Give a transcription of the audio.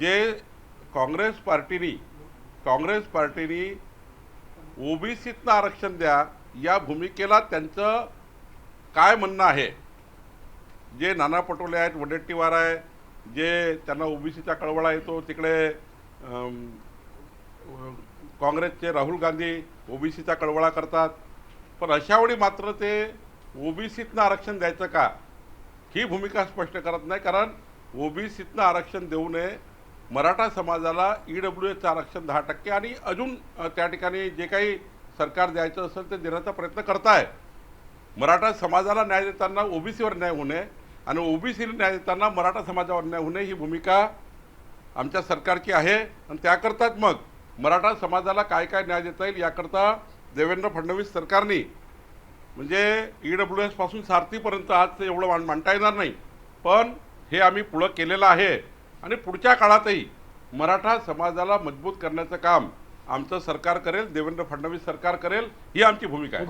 जे काँग्रेस पार्टीनी काँग्रेस पार्टीनी ओबीसीतनं आरक्षण द्या या भूमिकेला त्यांचं काय म्हणणं आहे? जे नाना पटोले आहेत वडेट्टीवार आहे जे त्यांना ओबीसीचा कळवळा येतो तिकडे काँग्रेसचे राहुल गांधी ओबीसीचा कळवळा करतात. पण अशावेळी मात्र ते ओबीसीतनं आरक्षण द्यायचं का? ही भूमिका स्पष्ट करत नाही कारण ओबीसीतनं आरक्षण देऊ नये मराठा समाजाला ई डब्ल्यू एचं आरक्षण दहा टक्के आणि अजून त्या ठिकाणी जे काही सरकार द्यायचं असेल ते देण्याचा प्रयत्न करताय. मराठा समाजाला न्याय देताना ओबीसीवर न्याय होऊ नये आणि ओबीसीला न्याय देताना मराठा समाजावर न्याय होऊ नये ही भूमिका आमच्या सरकारची आहे. आणि त्याकरताच मग मराठा समाजाला काय काय न्याय देता येईल याकरता देवेंद्र फडणवीस सरकारने म्हणजे ई डब्ल्यू एसपासून सारथीपर्यंत आज ते एवढं मांडता येणार नाही. पण हे आम्ही पुढं केलेलं आहे. आणि पुढच्या काळातही मराठा समाजाला मजबूत करण्याचं काम आमचं सरकार करेल देवेंद्र फडणवीस सरकार करेल ही आमची भूमिका आहे.